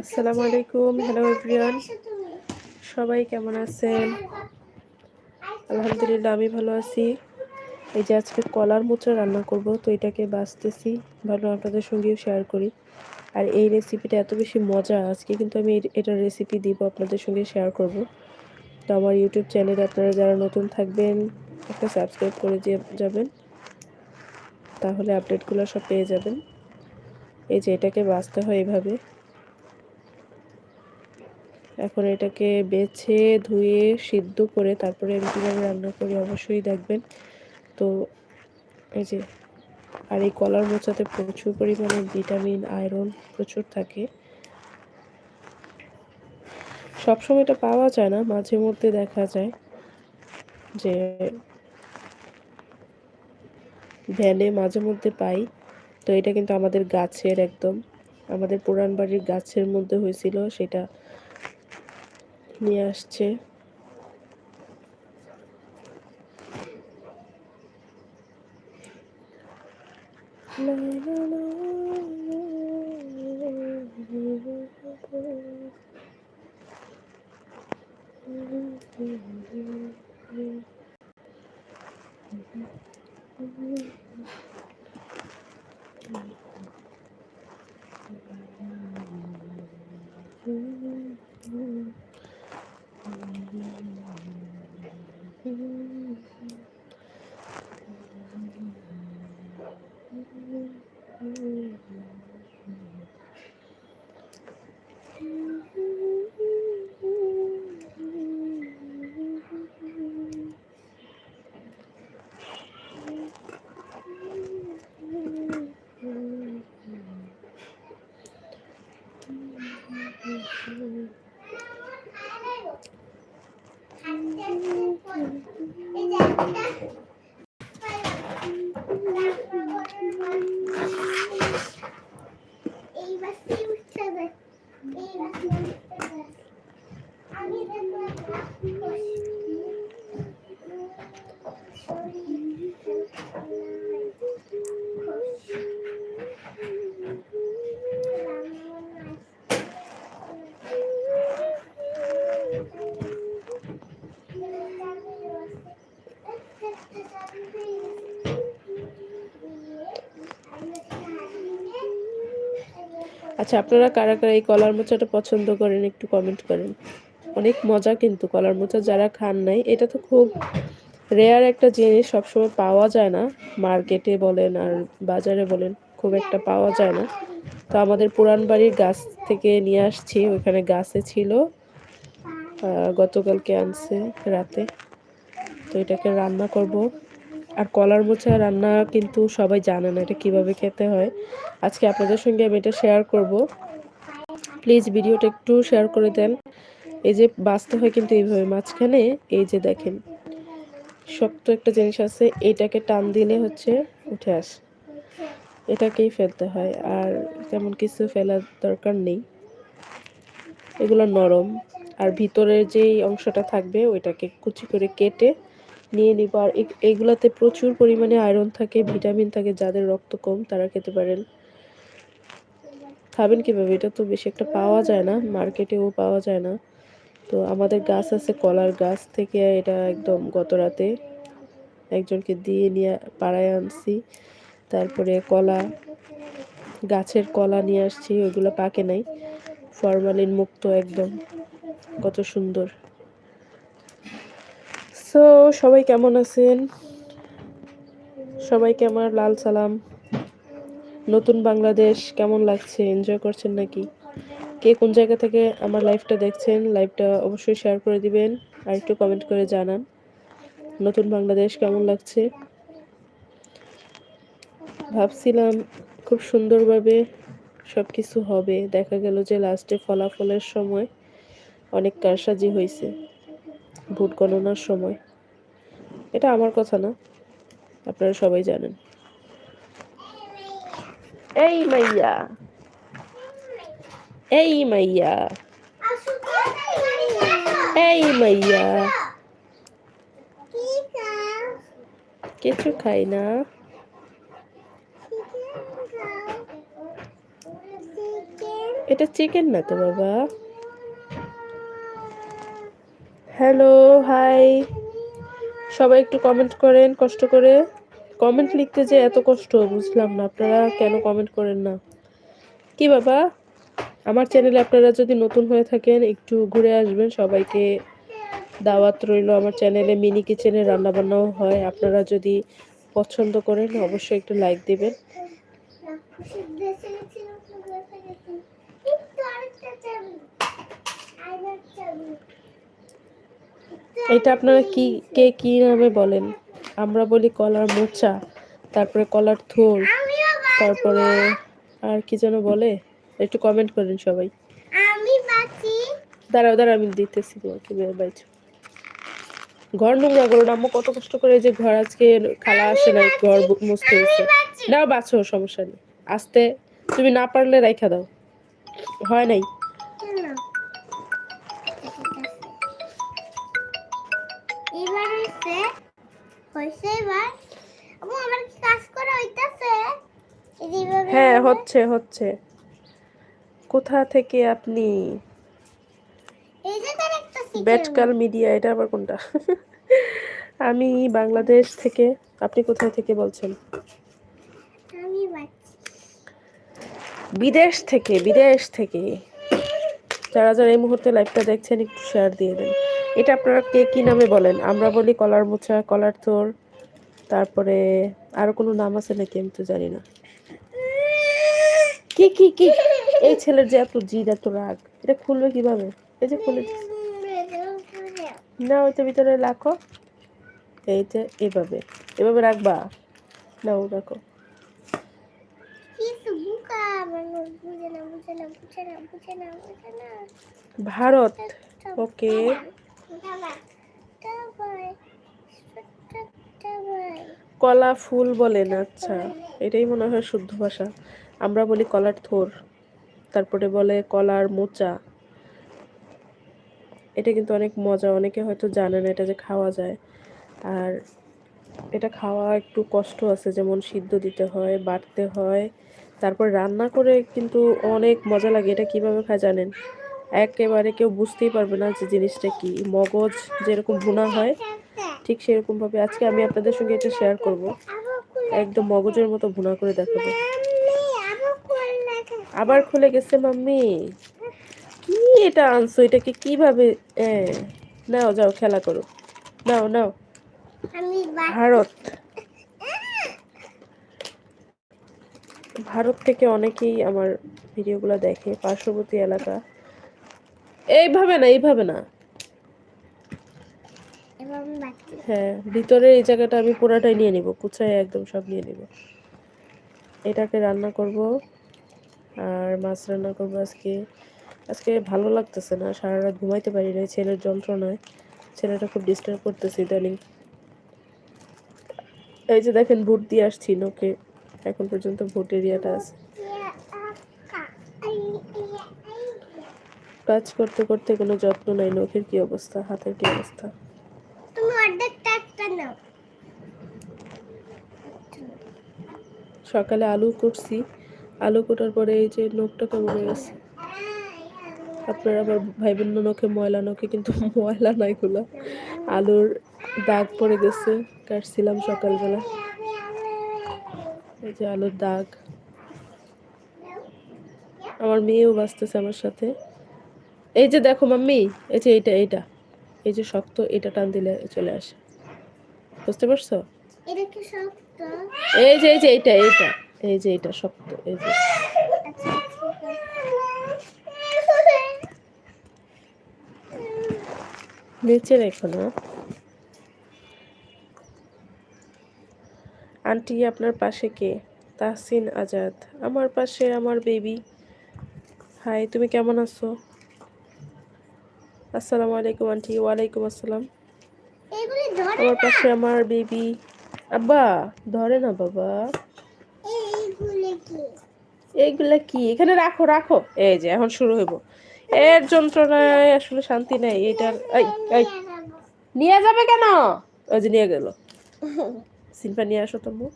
আসসালামু আলাইকুম hello everyone সবাই কেমন আছেন? আলহামদুলিল্লাহ, আমি ভালো আছি। এই যে আজকে কলার মোচা রান্না করব, তো এটাকে বাঁচতেছি। ভালো আপনাদের সঙ্গেও শেয়ার করি। আর এই রেসিপিটা এত বেশি মজা আজকে কিন্তু আমি এটার রেসিপি দিব, আপনাদের সঙ্গে শেয়ার করব। তো আমার ইউটিউব চ্যানেলে আপনারা যারা নতুন থাকবেন, একটা সাবস্ক্রাইব করে দিয়ে যাবেন। তাহলে আপডেটগুলো সব পেয়ে যাবেন। এই যে এটাকে বাঁচতে হয় এভাবে। এখন এটাকে বেছে, ধুয়ে, সিদ্ধ করে তারপরে আমি কীভাবে রান্না করি অবশ্যই দেখবেন। তো এই যে, আর এই কলার মোচাতে প্রচুর পরিমাণে ভিটামিন, আয়রন প্রচুর থাকে। সবসময় এটা পাওয়া যায় না, মাঝে মধ্যে দেখা যায় যে ভ্যানে মাঝে মধ্যে পাই। তো এটা কিন্তু আমাদের গাছের একদম, আমাদের পুরান বাড়ির গাছের মধ্যে হয়েছিল, সেটা নিয়ে আসছে। আচ্ছা আপনারা কারা কারা এই কলার মোচাটা পছন্দ করেন একটু কমেন্ট করেন। অনেক মজা কিন্তু কলার মোচা যারা খান নাই, এটা তো খুব রেয়ার একটা জিনিস, সবসময় পাওয়া যায় না। মার্কেটে বলেন আর বাজারে বলেন, খুব একটা পাওয়া যায় না। তো আমাদের পুরান বাড়ির গাছ থেকে নিয়ে আসছি ওখানে গাছে ছিল গতকালকে আনছে রাতে। তো এটাকে রান্না করব। আর কলার মোচা রান্না কিন্তু সবাই জানে না এটা কীভাবে খেতে হয়। আজকে আপনাদের সঙ্গে আমি এটা শেয়ার করব। প্লিজ ভিডিওটা একটু শেয়ার করে দেন। এই যে বাঁচতে হয় কিন্তু এইভাবে মাঝখানে, এই যে দেখেন, শক্ত একটা জিনিস আছে, এটাকে টান দিলে হচ্ছে উঠে আসে। এটাকেই ফেলতে হয়, আর তেমন কিছু ফেলার দরকার নেই। এগুলো নরম, আর ভিতরের যেই অংশটা থাকবে, ওইটাকে কুচি করে কেটে নিয়ে নিব। আর এগুলাতে প্রচুর পরিমাণে আয়রন থাকে ভিটামিন থাকে, যাদের রক্ত কম তারা খেতে পারেন। খাবেন কীভাবে? এটা তো বেশি একটা পাওয়া যায় না মার্কেটেও পাওয়া যায় না। তো আমাদের গাছ আছে, কলার গাছ থেকে এটা একদম গত রাতে একজনকে দিয়ে নিয়ে, পাড়ায় আনছি। তারপরে কলা, গাছের কলা নিয়ে আসছি, ওইগুলো পাকে নাই। ফরমালিন মুক্ত একদম, কত সুন্দর। সো সবাই কেমন আছেন? সবাইকে আমার লাল সালাম। নতুন বাংলাদেশ, কেমন লাগছে? এনজয় করছেন নাকি? কে কোন জায়গা থেকে আমার লাইফটা দেখছেন লাইভটা অবশ্যই শেয়ার করে দিবেন আর একটু কমেন্ট করে জানান। নতুন বাংলাদেশ কেমন লাগছে? ভাবছিলাম খুব সুন্দরভাবে সব কিছু হবে। দেখা গেল যে লাস্টে ফলাফলের সময় অনেক কারসাজি হয়েছে ভোট গণনার সময়। এটা আমার কথা না, আপনারা সবাই জানেন। এই মাইয়া! এই মাইয়া এই মাইয়া কিছু খাই না এটা চিকেন না তো বাবা হ্যালো হাই সবাই একটু কমেন্ট করেন, কষ্ট করে। কমেন্ট লিখতে যে এত কষ্ট, বুঝলাম না আপনারা কেন কমেন্ট করেন না। কি, বাবা? আমার চ্যানেলে আপনারা যদি নতুন হয়ে থাকেন, একটু ঘুরে আসবেন। সবাইকে দাওয়াত রইল আমার চ্যানেলে মিনি কিচেনে রান্নাবান্নাও হয়। আপনারা যদি পছন্দ করেন, অবশ্যই একটু লাইক দিবেন। এটা আপনারা কি, কে কি নামে বলেন? আমরা বলি কলার মোচা, তারপরে কলার থোর তারপরে আর কি যেন বলে? একটু কমেন্ট করেন সবাই। আমি বাঁচি। দাঁড়াও দাঁড়াও আমি দিতেছি তোমাকে ঘর নোংরা করো আম্মু কত কষ্ট করে যে ঘর আজকে খালা আসে না ঘর মুছতে হয়েছে নাও বাছো সমস্যা নেই। আস্তে তুমি না পারলে রাইখা দাও। হয় নাই? এবার হইছে হইছে এবার। আম্মু আমার কাজ করা হইতাছে? এই যে এইভাবে হ্যাঁ হচ্ছে হচ্ছে। কোথা থেকে আপনি? ব্যাটকাল মিডিয়া এটা আবার কোনটা? আমি বাংলাদেশ থেকে আপনি কোথায় থেকে বলছেন? বিদেশ থেকে বিদেশ থেকে। যারা যারা এই মুহূর্তে লাইভটা দেখছেন একটু শেয়ার দিয়ে দেন। এটা আপনারা কে কি নামে বলেন? আমরা বলি কলার মোচা কলার থোর তারপরে আরও কোনো নাম আছে নাকি আমি তো জানি না। কি কি কি? এই ছেলের যে এত জিদ, এত রাগ, এটা খুলবে কীভাবে? এই যে খুলে। না, ওইটা ভিতরে রাখো। এই যে এভাবে। এভাবে রাখবা? না, ও রাখো। ভারত। ওকে। কলা ফুল বলেন আচ্ছা। এটাই মনে হয় শুদ্ধ ভাষা। আমরা বলি কলার থোর, তারপরে বলে কলার মোচা। এটা কিন্তু অনেক মজা, অনেকে হয়তো জানে না এটা যে খাওয়া যায়। আর এটা খাওয়া একটু কষ্ট আছে, যেমন সিদ্ধ দিতে হয়, বাটতে হয়, তারপর রান্না করে কিন্তু অনেক মজা লাগে। এটা কীভাবে খায় জানেন? একেবারে কেউ বুঝতেই পারবে না যে জিনিসটা কি। মগজ যেরকম ভুনা হয়, ঠিক সেরকমভাবে আজকে আমি আপনাদের সঙ্গে এটা শেয়ার করব। একদম মগজের মতো ভুনা করে দেখাবো। আবার খুলে গেছে মাম্মি। কি এটা আনছো? এটাকে কীভাবে? নাও যাও খেলা করো। নাও নাও। ভারত। ভারত থেকে অনেকেই আমার ভিডিওগুলো দেখে পার্শ্ববর্তী এলাকা। এইভাবে না এইভাবে না। হ্যাঁ ভিতরে এই জায়গাটা আমি পুরাটাই নিয়ে নিব কুচায় একদম সব নিয়ে নিব। এটাকে রান্না করব। আর মাছ রান্না করব আজকে। আজকে ভালো লাগতেছে না সারা রাত ঘুমাইতে পারি না ছেলের যন্ত্রণায়। ছেলেটা খুব ডিস্টার্ব করতেছে ইদানিং। এই যে দেখেন ভোট দিয়ে আসছি নোকে এখন পর্যন্ত ভোট এরিয়াটা আছে। কাজ করতে করতে কোনো যত্ন নাই, নখের কি অবস্থা, হাতের কি অবস্থা? সকালে আলু করছি আলু কোটার পরে এই যে নখটা কেমন হয়ে গেছে? আপনারা আবার ভাই বোন নখে ময়লা নখে কিন্তু ময়লা নাই গুলা আলুর দাগ পড়ে গেছে কাটছিলাম সকালবেলা। এই যে আলুর দাগ। আমার মেয়েও বাঁচতেছে আমার সাথে। এই যে দেখো মাম্মি এই যে এইটা এইটা। এই যে শক্ত এটা টান দিলে চলে আসে। বুঝতে পারছ? এই যে এই যে এইটা এইটা। এই যে এটা শক্ত এই যে। নিচে রেখো না। আন্টি আপনার পাশে কে? তাহসিন আজাদ। আমার পাশে আমার বেবি। হাই তুমি কেমন আছো? আসসালামু আলাইকুম আন্টি। ওয়ালাইকুম আসসালাম। আমার পাশে আমার বেবি। আব্বা ধরে না বাবা। এইগুলা কি? এখানে রাখো রাখো। এই যে, এখন শুরু হইব। এর যন্ত্রণায় আসলে শান্তি নেই এটার এই নিয়ে যাবে কেন? ওই যে নিয়ে গেল। সিলভা নিয়ে আসো তো আম্মু।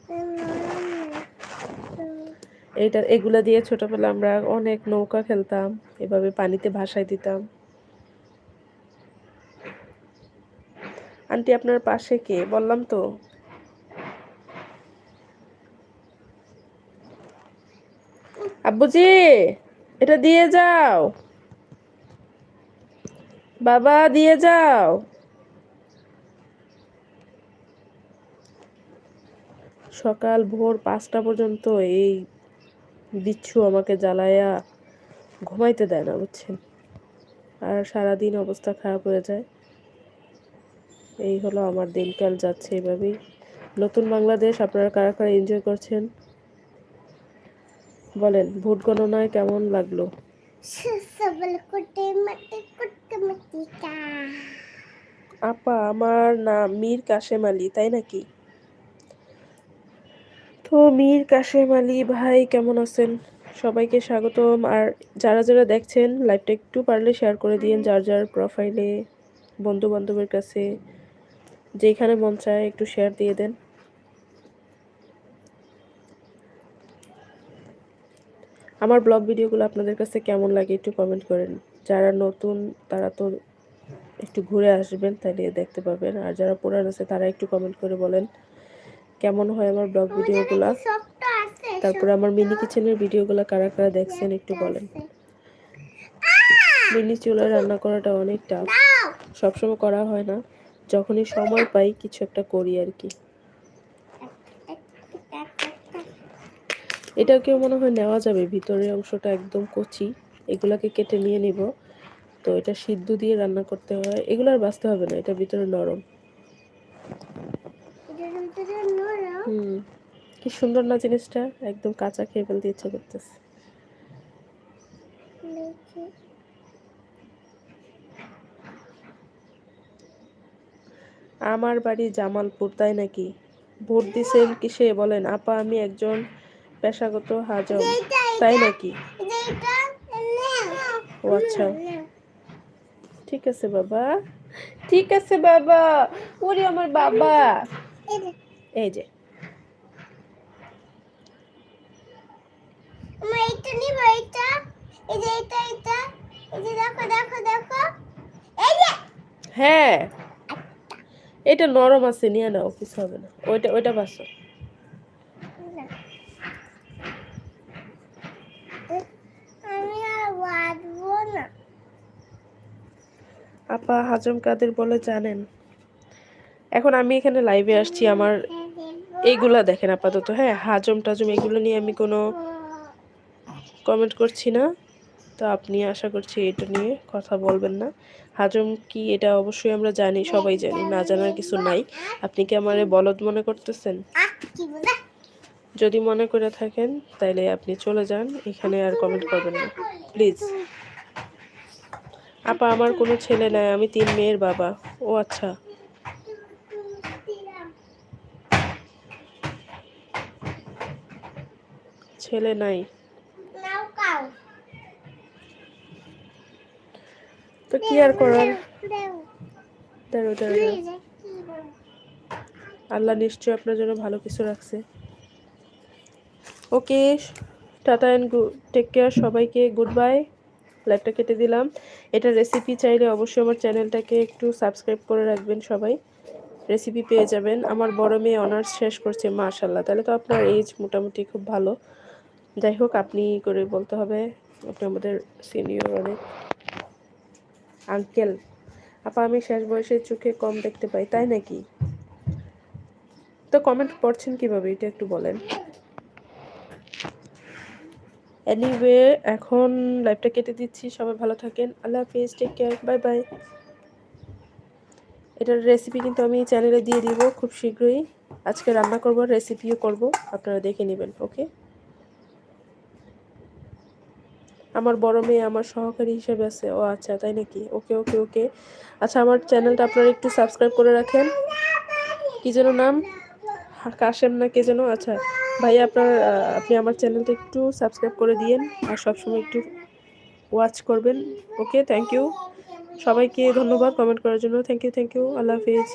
এইটা এগুলা দিয়ে ছোটবেলা আমরা অনেক নৌকা খেলতাম, এভাবে পানিতে ভাসাই দিতাম। আন্টি, আপনার পাশে কে? বললাম তো। আব্বুজি, এটা দিয়ে যাও। বাবা, দিয়ে যাও। সকাল ভোর পাঁচটা পর্যন্ত এই বিচ্ছু আমাকে জ্বালায়া ঘুমাইতে দেয় না, বুঝছেন? আর সারাদিন অবস্থা খারাপ হয়ে যায়। এই হলো আমার দিনকাল যাচ্ছে এভাবেই। নতুন বাংলাদেশ, আপনারা কারা কারা এনজয় করছেন? বলেন ভোট গণনায় কেমন লাগল? আপা আমার নাম মীর কাশেম আলী তাই নাকি? তো মীর কাশেম আলী ভাই কেমন আছেন? সবাইকে স্বাগতম। আর যারা যারা দেখছেন লাইভটা একটু পারলে শেয়ার করে দিন যার যার প্রোফাইলে বন্ধু বান্ধবের কাছে যেখানে মন চায় একটু শেয়ার দিয়ে দেন। আমার ব্লগ ভিডিওগুলো আপনাদের কাছে কেমন লাগে একটু কমেন্ট করেন। যারা নতুন তারা তো একটু ঘুরে আসবেন তাহলে দেখতে পাবেন। আর যারা পুরান আছে তারা একটু কমেন্ট করে বলেন কেমন হয় আমার ব্লগ ভিডিওগুলো তারপরে আমার মিনি কিচেনের ভিডিওগুলো কারা কারা দেখছেন একটু বলেন। মিনি চুলায় রান্না করাটা অনেক টাফ সবসময় করা হয় না। যখনই সময় পাই কিছু একটা করি আর কি। এটাকেও মনে হয় নেওয়া যাবে। ভিতরের অংশটা একদম কচি। এগুলাকে কেটে নিয়ে নিব। তো এটা সিদ্ধ দিয়ে রান্না করতে হয়। এগুলো আর বাঁচতে হবে না এটা ভিতরে নরম। হুম কি সুন্দর না জিনিসটা? একদম কাঁচা খেয়ে ফেলতে ইচ্ছে করতেছে। আমার বাড়ি জামালপুর তাই নাকি? ভোট দিছেন কিসে বলেন? আপা আমি একজন পেশাগত হাজম তাই নাকি? ও আচ্ছা। ঠিক আছে বাবা। ঠিক আছে বাবা। ওরে আমার বাবা। এই যে। এই যে। আমরা এইটা নিব এইটা এই যে এইটা এইটা এই যে দেখো দেখো দেখো। এই যে। হ্যাঁ। এটা নরম আছে নিয়ে নাও কিছু হবে না। ওইটা ওইটা বাসো। বাঁধবো না। আপা হাজম কাদের বলে জানেন? এখন আমি এখানে লাইভে আসছি আমার এইগুলা দেখেন আপাতত। হ্যাঁ হাজম টাজম এগুলো নিয়ে আমি কোনো কমেন্ট করছি না। তো আপনি আশা করছি এটা নিয়ে কথা বলবেন না। হাজম কি এটা অবশ্যই আমরা জানি সবাই জানি না জানার কিছু নাই। আপনি কি আমার বলদ মনে করতেছেন? যদি মনে করে থাকেন, তাইলে আপনি চলে যান, এখানে আর কমেন্ট করবেন না। প্লিজ আপা, আমার কোনো ছেলে নাই, আমি তিন মেয়ের বাবা। ও আচ্ছা। ছেলে নাই। তো কি আর করার? আল্লাহ নিশ্চয়ই আপনার জন্য ভালো কিছু রাখছে। Okay, tata and take care সবাইকে গুড বাই লাইভটা কেটে দিলাম। এটা রেসিপি চাইলে অবশ্যই আমার চ্যানেলটাকে একটু সাবস্ক্রাইব করে রাখবেন সবাই। রেসিপি পেয়ে যাবেন। আমার বড় মেয়ে অনার্স শেষ করছে মাশাল্লাহ তাহলে তো আপনার এজ মোটামুটি খুব ভালো। যাই হোক, আপনি করে বলতে হবে, আপনি আমাদের সিনিয়র অনেক। আঙ্কেল আপা, আমি শেষ বয়সে চোখে কম দেখতে পাই, তাই নাকি? তো কমেন্ট পড়ছেন কীভাবে, এটা একটু বলেন। এনিওয়ে এখন লাইভটা কেটে দিচ্ছি। সবাই ভালো থাকেন। আল্লাহ হাফিজ টেক কেয়ার বাই বাই এটার রেসিপি কিন্তু আমি চ্যানেলে দিয়ে দিব খুব শীঘ্রই। আজকে রান্না করব রেসিপিও করব। আপনারা দেখে নেবেন ওকে আমার বড় মেয়ে আমার সহকারী হিসেবে আছে। ও আচ্ছা তাই নাকি? ওকে ওকে ওকে আচ্ছা আমার চ্যানেলটা আপনারা একটু সাবস্ক্রাইব করে রাখেন। কি যেন নাম? কাশেম না কে যেন? আচ্ছা। ভাই আপনার আপনি আমার চ্যানেলটা একটু সাবস্ক্রাইব করে দিয়েন আর সবসময় একটু ওয়াচ করবেন ওকে থ্যাংক ইউ সবাইকে ধন্যবাদ কমেন্ট করার জন্য থ্যাংক ইউ থ্যাংক ইউ আল্লাহ হাফিজ